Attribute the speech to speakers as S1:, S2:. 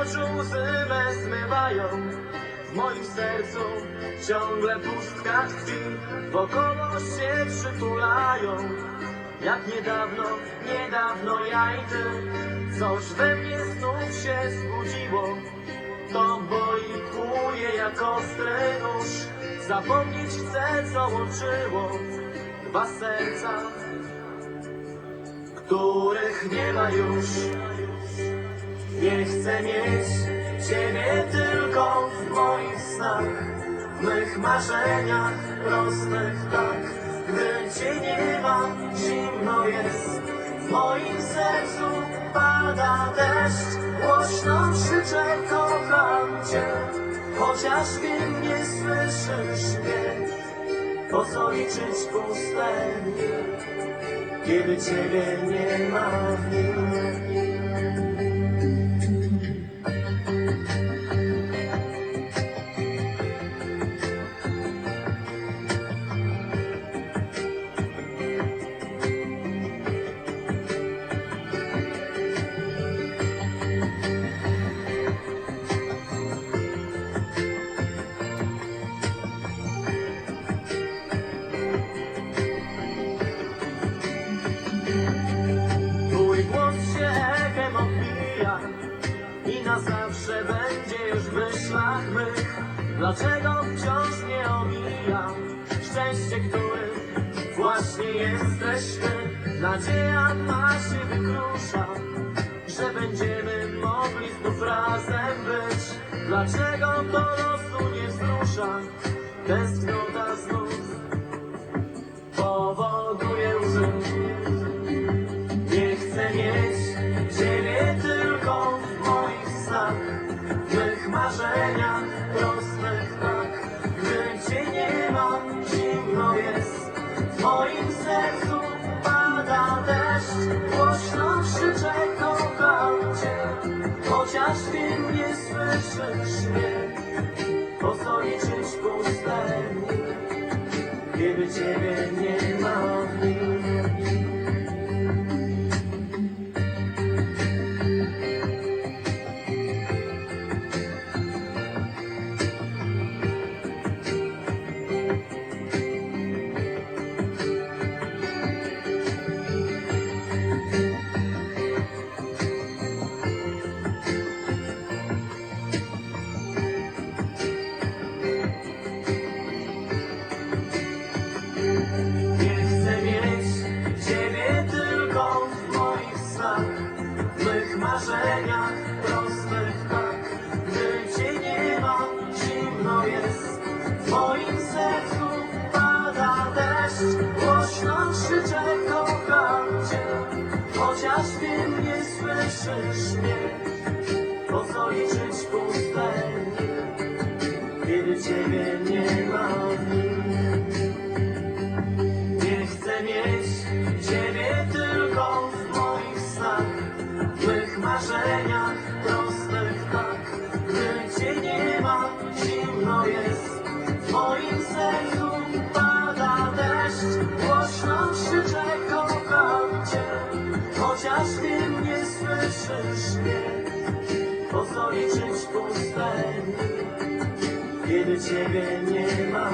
S1: Oczu łzy me zmywają. W moim sercu ciągle pustka tkwi. Wokoło się przytulają. Jak niedawno, niedawno ja i ty Coś we mnie znów się zbudziło. To boi kłuje jak ostry nóż. Zapomnieć chcę co łączyło Dwa serca Których nie ma już nie chcę mieć Ciebie tylko w moich snach, w mych marzeniach prostych tak. Gdy Cię nie ma, zimno jest, w moim sercu pada deszcz. Głośno krzyczę, kocham Cię, chociaż wiem, nie słyszysz mnie. Po co liczyć puste kiedy Ciebie nie ma w nim? Dlaczego wciąż nie omijam Szczęście, którym właśnie jesteś ty Nadzieja ma się wykrusza Że będziemy mogli znów razem być. Dlaczego to losu nie wzrusza? Tęsknota znów powoduje łzy. Nie chcę mieć Ciebie słyszysz mnie. Po liczyć puste dni, kiedy Ciebie nie ma Głośno krzyczę, kocham Cię, chociaż wiem, nie słyszysz mnie. Po co liczyć puste kiedy Ciebie nie ma w nim? Nie chcę mieć Ciebie słyszysz mnie. Po co liczyć puste dni, kiedy Ciebie nie ma?